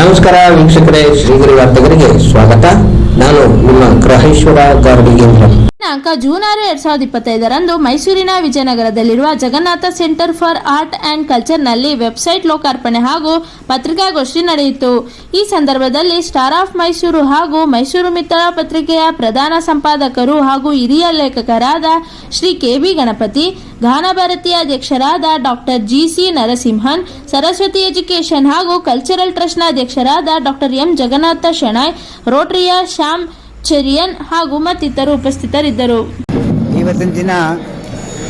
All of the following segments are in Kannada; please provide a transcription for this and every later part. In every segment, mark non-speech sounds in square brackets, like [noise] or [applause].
ನಮಸ್ಕಾರ ವೀಕ್ಷಕರೇ ಶ್ರೀಗಿರಿ ವಾರ್ತೆಗರಿಗೆ ಸ್ವಾಗತ. ನಾನು ನಿಮ್ಮ ಗ್ರಹೇಶ್ವರ ಗಾರ್ಡಿಗೇಂದ್ರ ದಿನಾಂಕ ಜೂನ್ ಆರು, ಎರಡ್ ಸಾವಿರದ ಇಪ್ಪತ್ತೈದರಂದು ಮೈಸೂರಿನ ವಿಜಯನಗರದಲ್ಲಿರುವ Jagannatha centre for art and ಕಲ್ಚರ್ನಲ್ಲಿ website ಲೋಕಾರ್ಪಣೆ ಹಾಗೂ ಪತ್ರಿಕಾಗೋಷ್ಠಿ ನಡೆಯಿತು. ಈ ಸಂದರ್ಭದಲ್ಲಿ ಸ್ಟಾರ್ ಆಫ್ ಮೈಸೂರು ಹಾಗೂ ಮೈಸೂರು ಮಿತ್ರ ಪತ್ರಿಕೆಯ ಪ್ರಧಾನ ಸಂಪಾದಕರು ಹಾಗೂ ಹಿರಿಯ ಲೇಖಕರಾದ ಶ್ರೀ ಕೆ ಬಿ ಗಣಪತಿ ಗಾನಭಾರತಿ ಅಧ್ಯಕ್ಷರಾದ doctor G C Narasimhan, Saraswathi education ಹಾಗೂ ಕಲ್ಚರಲ್ ಟ್ರಸ್ಟ್ನ ಅಧ್ಯಕ್ಷರಾದ ಡಾಕ್ಟರ್ ಎಂ ಜಗನ್ನಾಥ ಶೆಣಾಯ್ ರೋಟರಿಯ ಶ್ಯಾಮ್ ಚೆರಿಯನ್ ಹಾಗೂ ಮತ್ತಿತರರು ಉಪಸ್ಥಿತರಿದ್ದರು. ಇವತ್ತಿನ ದಿನ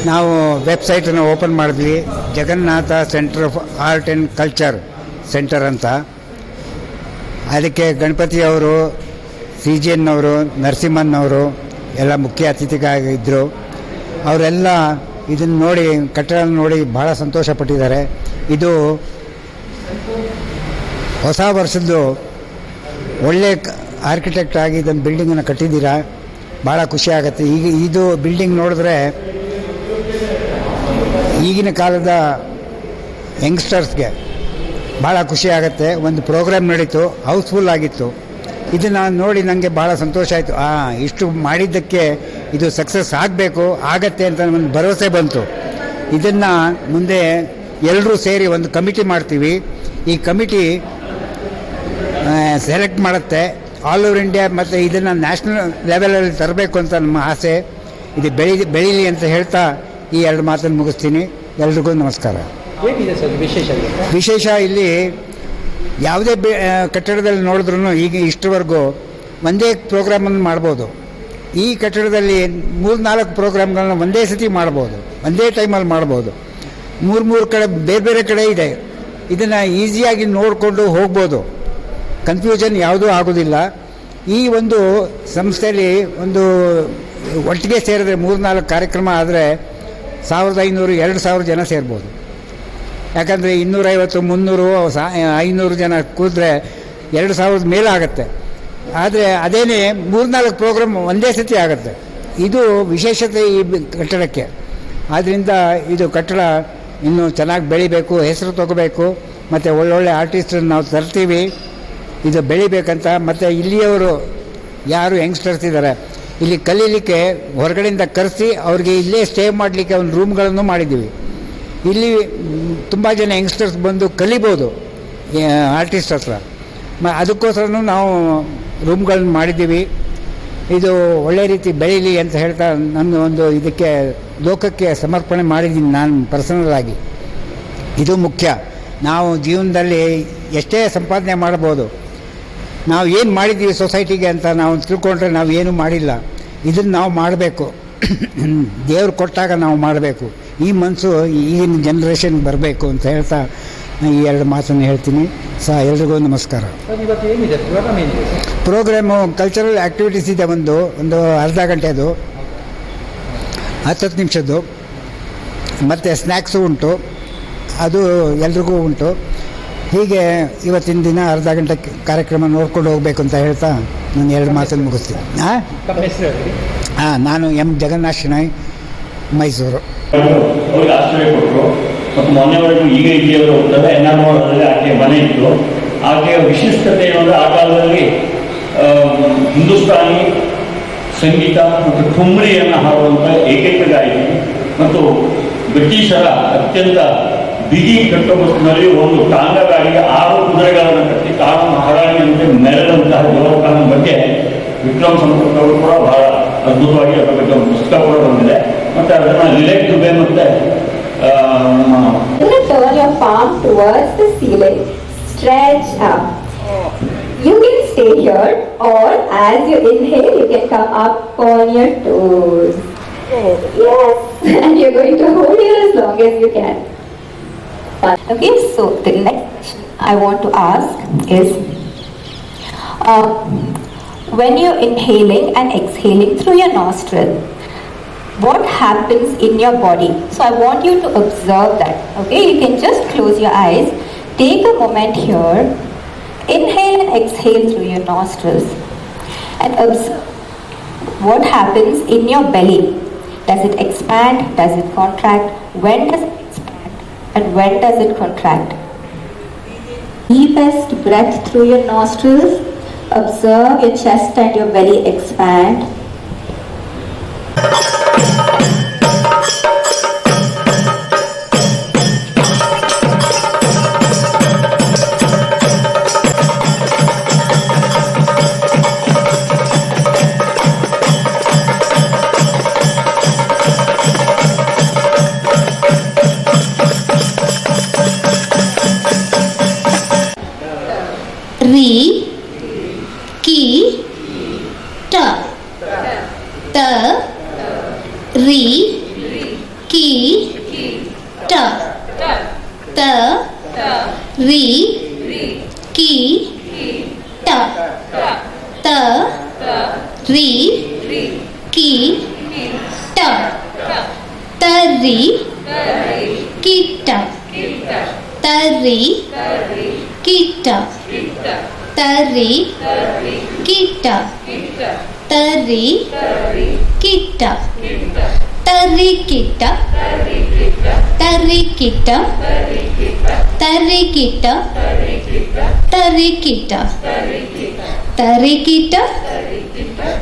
ನಾವು ವೆಬ್ಸೈಟನ್ನು ಓಪನ್ ಮಾಡಿದ್ವಿ. Jagannatha centre of art and culture centre ಅಂತ. ಅದಕ್ಕೆ ಗಣಪತಿ ಅವರು ಸಿ ಜಿ ಎನ್ ಅವರು, ನರಸಿಂಹನ್ ಅವರು, ಎಲ್ಲ ಮುಖ್ಯ ಅತಿಥಿಗಾಗಿದ್ದರು ಅವರೆಲ್ಲ ಇದನ್ನು ನೋಡಿ ಕಟ್ಟಡ ನೋಡಿ ಭಾಳ ಸಂತೋಷಪಟ್ಟಿದ್ದಾರೆ ಇದು ಹೊಸ ವರ್ಷದ್ದು ಒಳ್ಳೆ ಆರ್ಕಿಟೆಕ್ಟ್ ಆಗಿ ಇದೊಂದು ಬಿಲ್ಡಿಂಗನ್ನು ಕಟ್ಟಿದ್ದೀರಾ? ಭಾಳ ಖುಷಿ ಆಗುತ್ತೆ. ಈಗ ಇದು ಬಿಲ್ಡಿಂಗ್ ನೋಡಿದ್ರೆ ಈಗಿನ ಕಾಲದ ಯಂಗ್ಸ್ಟರ್ಸ್ಗೆ ಭಾಳ ಖುಷಿ ಆಗುತ್ತೆ. ಒಂದು ಪ್ರೋಗ್ರಾಮ್ ನಡೀತು ಹೌಸ್ಫುಲ್ ಆಗಿತ್ತು. ಇದನ್ನು ನೋಡಿ ನನಗೆ ಭಾಳ ಸಂತೋಷ ಆಯಿತು. ಹಾಂ ಇಷ್ಟು ಮಾಡಿದ್ದಕ್ಕೆ ಇದು ಸಕ್ಸಸ್ ಆಗಬೇಕು, ಆಗತ್ತೆ ಅಂತ ಒಂದು ಭರವಸೆ ಬಂತು. ಇದನ್ನು ಮುಂದೆ ಎಲ್ಲರೂ ಸೇರಿ ಒಂದು ಕಮಿಟಿ ಮಾಡ್ತೀವಿ. ಈ ಕಮಿಟಿ ಸೆಲೆಕ್ಟ್ ಮಾಡುತ್ತೆ. ಆಲ್ ಓವರ್ ಇಂಡಿಯಾ ಮತ್ತು ಇದನ್ನು ನ್ಯಾಷನಲ್ ಲೆವೆಲಲ್ಲಿ ತರಬೇಕು ಅಂತ ನಮ್ಮ ಆಸೆ. ಇದು ಬೆಳಿ ಬೆಳೀಲಿ ಅಂತ ಹೇಳ್ತಾ ಈ ಎರಡು ಮಾತನ್ನು ಮುಗಿಸ್ತೀನಿ. ಎಲ್ರಿಗೂ ನಮಸ್ಕಾರ. ವಿಶೇಷ ಇಲ್ಲಿ? ಯಾವುದೇ ಬೆ ಕಟ್ಟಡದಲ್ಲಿ ನೋಡಿದ್ರೂ ಈಗ ಇಷ್ಟವರೆಗೂ ಒಂದೇ ಪ್ರೋಗ್ರಾಮನ್ನು ಮಾಡ್ಬೋದು. ಈ ಕಟ್ಟಡದಲ್ಲಿ ಮೂರು ನಾಲ್ಕು ಪ್ರೋಗ್ರಾಮ್ಗಳನ್ನ ಒಂದೇ ಸತಿ ಮಾಡ್ಬೋದು. ಒಂದೇ ಟೈಮಲ್ಲಿ ಮಾಡ್ಬೋದು. ಮೂರು ಮೂರು ಕಡೆ ಬೇರೆ ಬೇರೆ ಕಡೆ ಇದೆ. ಇದನ್ನು ಈಸಿಯಾಗಿ ನೋಡಿಕೊಂಡು ಹೋಗ್ಬೋದು. ಕನ್ಫ್ಯೂಷನ್ ಯಾವುದೂ ಆಗೋದಿಲ್ಲ. ಈ ಒಂದು ಸಂಸ್ಥೆಯಲ್ಲಿ ಒಂದು ಒಟ್ಟಿಗೆ ಸೇರಿದ್ರೆ ಮೂರು ನಾಲ್ಕು ಕಾರ್ಯಕ್ರಮ ಆದರೆ ಸಾವಿರದ ಐನೂರು, ಎರಡು ಸಾವಿರ ಜನ ಸೇರ್ಬೋದು. ಯಾಕಂದರೆ ಇನ್ನೂರೈವತ್ತು, ಮುನ್ನೂರು, ಸಾ, ಐನೂರು ಜನ ಕೂದ್ರೆ ಎರಡು ಸಾವಿರದ ಮೇಲೆ ಆಗುತ್ತೆ ಆದರೆ ಅದೇನೇ ಮೂರ್ನಾಲ್ಕು ಪ್ರೋಗ್ರಾಮ್ ಒಂದೇ ಸತಿ ಆಗುತ್ತೆ. ಇದು ವಿಶೇಷತೆ ಈ ಕಟ್ಟಡಕ್ಕೆ. ಆದ್ದರಿಂದ ಇದು ಕಟ್ಟಡ ಇನ್ನೂ ಚೆನ್ನಾಗಿ ಬೆಳಿಬೇಕು, ಹೆಸರು ತಗೋಬೇಕು, ಮತ್ತು ಒಳ್ಳೊಳ್ಳೆ ಆರ್ಟಿಸ್ಟನ್ನು ನಾವು ತರ್ತೀವಿ. ಇದು ಬೆಳಿಬೇಕಂತ, ಮತ್ತು ಇಲ್ಲಿಯವರು ಯಾರು ಯಂಗ್ಸ್ಟರ್ಸ್ ಇದ್ದಾರೆ ಇಲ್ಲಿ ಕಲೀಲಿಕ್ಕೆ ಹೊರಗಡೆಯಿಂದ ಕರೆಸಿ ಅವ್ರಿಗೆ ಇಲ್ಲೇ ಸ್ಟೇ ಮಾಡಲಿಕ್ಕೆ ಒಂದು ರೂಮ್ಗಳನ್ನು ಮಾಡಿದ್ದೀವಿ. ಇಲ್ಲಿ ತುಂಬ ಜನ ಯಂಗ್ಸ್ಟರ್ಸ್ ಬಂದು ಕಲಿಬೋದು ಆರ್ಟಿಸ್ಟ್ ಹತ್ರ. ಮ, ಅದಕ್ಕೋಸ್ಕರನೂ ನಾವು ರೂಮ್ಗಳನ್ನು ಮಾಡಿದ್ದೀವಿ. ಇದು ಒಳ್ಳೆ ರೀತಿ ಬೆಳೀಲಿ ಅಂತ ಹೇಳ್ತಾ ನನ್ನ ಒಂದು ಇದಕ್ಕೆ, ಲೋಕಕ್ಕೆ ಸಮರ್ಪಣೆ ಮಾಡಿದ್ದೀನಿ ನಾನು ಪರ್ಸನಲ್ ಆಗಿ. ಇದು ಮುಖ್ಯ. ನಾವು ಜೀವನದಲ್ಲಿ ಎಷ್ಟೇ ಸಂಪಾದನೆ ಮಾಡ್ಬೋದು ನಾವು ಏನು ಮಾಡಿದ್ದೀವಿ ಸೊಸೈಟಿಗೆ ಅಂತ ನಾವು ತಿಳ್ಕೊಂಡ್ರೆ ನಾವು ಏನೂ ಮಾಡಿಲ್ಲ. ಇದನ್ನು ನಾವು ಮಾಡಬೇಕು. [clears throat] ದೇವ್ರು ಕೊಟ್ಟಾಗ ನಾವು ಮಾಡಬೇಕು. ಈ ಮನಸ್ಸು ಈಗಿನ ಜನ್ರೇಷನ್ಗೆ ಬರಬೇಕು ಅಂತ ಹೇಳ್ತಾ ಈ ಎರಡು ಮಾತನ್ನು ಹೇಳ್ತೀನಿ. ಸಹ ಎಲ್ರಿಗೂ ನಮಸ್ಕಾರ. ಪ್ರೋಗ್ರಾಮು ಕಲ್ಚರಲ್ ಆ್ಯಕ್ಟಿವಿಟೀಸ್ ಇದೆ ಒಂದು ಒಂದು ಅರ್ಧ ಗಂಟೆದು ಹತ್ತತ್ತು ನಿಮಿಷದ್ದು. ಮತ್ತು ಸ್ನ್ಯಾಕ್ಸು ಉಂಟು. ಅದು ಎಲ್ರಿಗೂ ಉಂಟು. ಹೀಗೆ ಇವತ್ತಿನ ದಿನ ಅರ್ಧ ಗಂಟೆ ಕಾರ್ಯಕ್ರಮ ನೋಡ್ಕೊಂಡು ಹೋಗಬೇಕು ಅಂತ ಹೇಳ್ತಾ ನಾನು ಎರಡು ಮಾತನ್ನು ಮುಗಿಸ್ತೀನಿ. ಹಾಂ ನಾನು ಎಂ. ಜಗನ್ನಾಥ ಶೆಣೈ ಮೈಸೂರು. ಅವ್ರಿಗೆ ಆಶ್ರಯ ಕೊಟ್ಟರು. ಮತ್ತು ಮೊನ್ನೆವರೆಗೂ ಈಗ ಇಲ್ಲಿಯವರು ಹೋಗ್ತಾರೆ ಎನ್ನಾಮೋಳದಲ್ಲಿ ಆಕೆಯ ಮನೆ ಇತ್ತು. ಆಕೆಯ ವಿಶಿಷ್ಟತೆ ಏನಂದರೆ ಆ ಕಾಲದಲ್ಲಿ ಹಿಂದೂಸ್ತಾನಿ ಸಂಗೀತ ಮತ್ತು ಠುಮ್ರಿಯನ್ನು ಹಾಡುವಂಥ ಏಕೈಕ ಗಾಯಕಿ ಮತ್ತು ಬ್ರಿಟಿಷರ ಅತ್ಯಂತ ಬಿಗಿ ಕಟ್ಟುಮಸ್ತಿನಲ್ಲಿ ಒಂದು ಟಾಂಗ ಗಾಡಿಗೆ ಆರು ಕುದುರೆಗಳನ್ನು ಕಟ್ಟಿ ತಾನು ಮಹಾರಾಣಿಯಂತೆ ಮೆರೆದಂತಹ ದೇವಸ್ಥಾನದ ಬಗ್ಗೆ ವಿಕ್ರಮ್ ಸಂಪತ್ ಅವರು ಕೂಡ ಬಹಳ ಅದ್ಭುತವಾಗಿ ಅದರ ಬಗ್ಗೆ ಒಂದು ಪುಸ್ತಕ ಕೂಡ ಬಂದಿದೆ ಮತ್ತು ಅದನ್ನು ಲಿಲೆಕ್ ದುಬೆ ಮತ್ತು ಆ, ನಮ್ಮ Then turn your palm towards the ceiling. Stretch up. You can stay here or as you inhale, you can come up on your toes. Yes, and you're going to hold here as long as you can. Okay, so the next I want to ask is um, when you're inhaling and exhaling through your nostril, what happens in your body. So I want you to observe that. Okay, you can just close your eyes, take a moment here, inhale and exhale through your nostrils, and observe what happens in your belly. Does it expand? Does it contract? When does? And when does it contract? Deepest breath through your nostrils. Observe your chest and your belly expand. ರಿ ಕಿ ಟ ತ ರಿ ಕಿ ಟ ತ ರಿ ಕಿ ಟ ತ ರಿ ಕಿ ಟ ತರಿ ಕಿಟ್ಟ ತರಿ ಕಿಟ್ಟ तरी कीट तरी कीट तरी कीट तरी कीट तरी कीट तरी कीट तरी कीट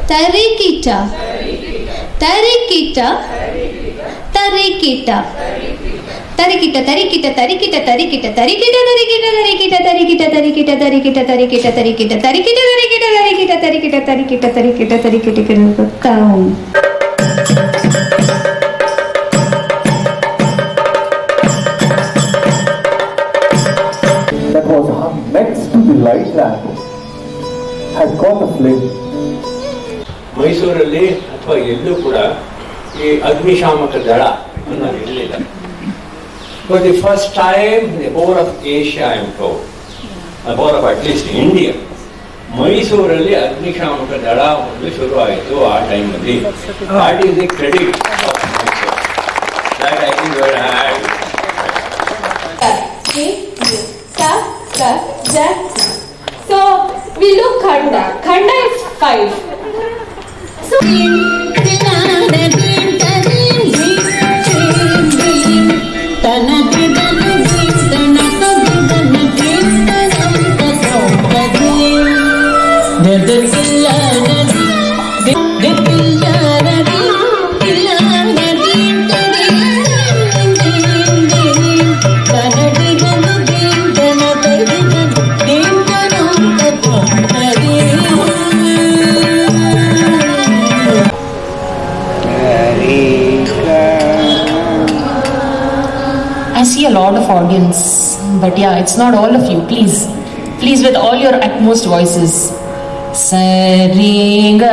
तरी कीट तरी कीट तरी कीट ತರಿಕಿಟ ತರಿಕಿಟ ತರಿಕಿಟ ತರಿಕಿಟ ತರಿಕಿಟ ತರಿಕಿಟ ತರಿಕಿಟ ತರಿಕಿಟ ತರಿಕಿಟ ತರಿಕಿಟ ತರಿಕಿಟ ತರಿಕಿಟ ತರಿಕಿಟ ತರಿಕಿಟ ತರಿಕಿಟ ತರಿಕಿಟ ತರಿಕಿಟ ತರಿಕಿಟ ತರಿಕಿಟ count that was hung next to the light lamp had caught a flame. ಮೈಸೂರಲ್ಲಿ ಅಥವಾ ಎಲ್ಲೂ ಕೂಡ ಈ ಅಗ್ನಿಶಾಮಕ ದಳ ಅನ್ನೋದು ಇರಲಿಲ್ಲ For the first time, the whole of Asia, I am told, the whole of at least India, ಮೈಸೂರಲ್ಲಿ ಅಗ್ನಿಶಾಮಕ ದಳ ಒಂದು ಶುರುವಾಯಿತು ಆ ಟೈಮಲ್ಲಿ that is the credit that I think well had So we look Khanda. Khanda is five. So audience, but yeah, it's not all of you. Please, please, with all your utmost voices. Sarigama.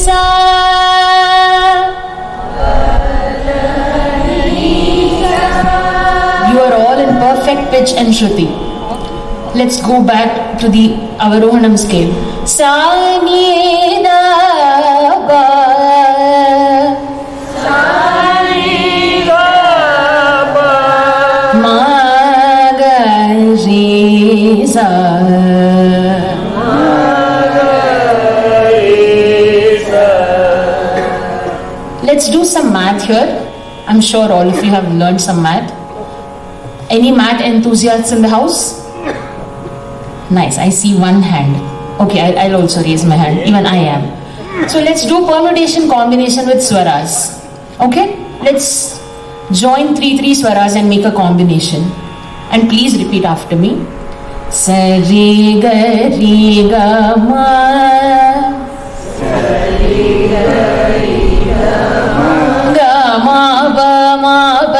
Padanisa. You are all in perfect pitch and shruti. Let's go back to the Avarohanam scale. Sa ni da ba. Ma ga ri sa. Let's do some math here. I'm sure all of you have learned some math. Any math enthusiasts in the house? Nice, I see one hand. Okay, I- I'll also raise my hand. Even I am. So let's do permutation combination with swaras. Okay? Let's join three three swaras and make a combination. And please repeat after me. Sa re ga re ga ma. Ga ma ba ma ba